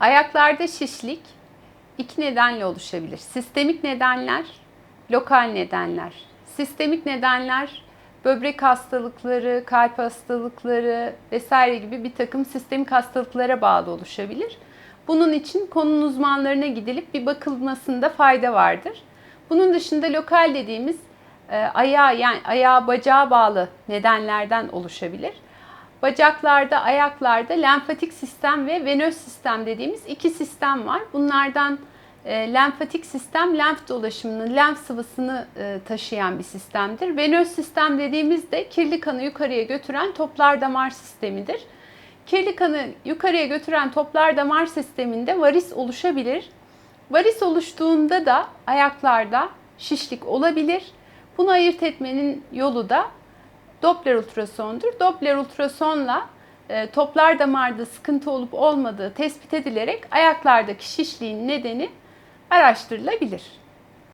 Ayaklarda şişlik iki nedenle oluşabilir. Sistemik nedenler, lokal nedenler. Sistemik nedenler böbrek hastalıkları, kalp hastalıkları vesaire gibi bir takım sistemik hastalıklara bağlı oluşabilir. Bunun için konunun uzmanlarına gidilip bir bakılmasında fayda vardır. Bunun dışında lokal dediğimiz e, ayağa yani ayağa bacağa bağlı nedenlerden oluşabilir. Bacaklarda, ayaklarda lenfatik sistem ve venöz sistem dediğimiz iki sistem var. Bunlardan e, lenfatik sistem lenf dolaşımını, lenf sıvısını e, taşıyan bir sistemdir. Venöz sistem dediğimiz de kirli kanı yukarıya götüren toplar damar sistemidir. Kirli kanı yukarıya götüren toplar damar sisteminde varis oluşabilir. Varis oluştuğunda da ayaklarda şişlik olabilir. Bunu ayırt etmenin yolu da Doppler ultrasondur. Doppler ultrasonla e, toplar damarda sıkıntı olup olmadığı tespit edilerek ayaklardaki şişliğin nedeni araştırılabilir.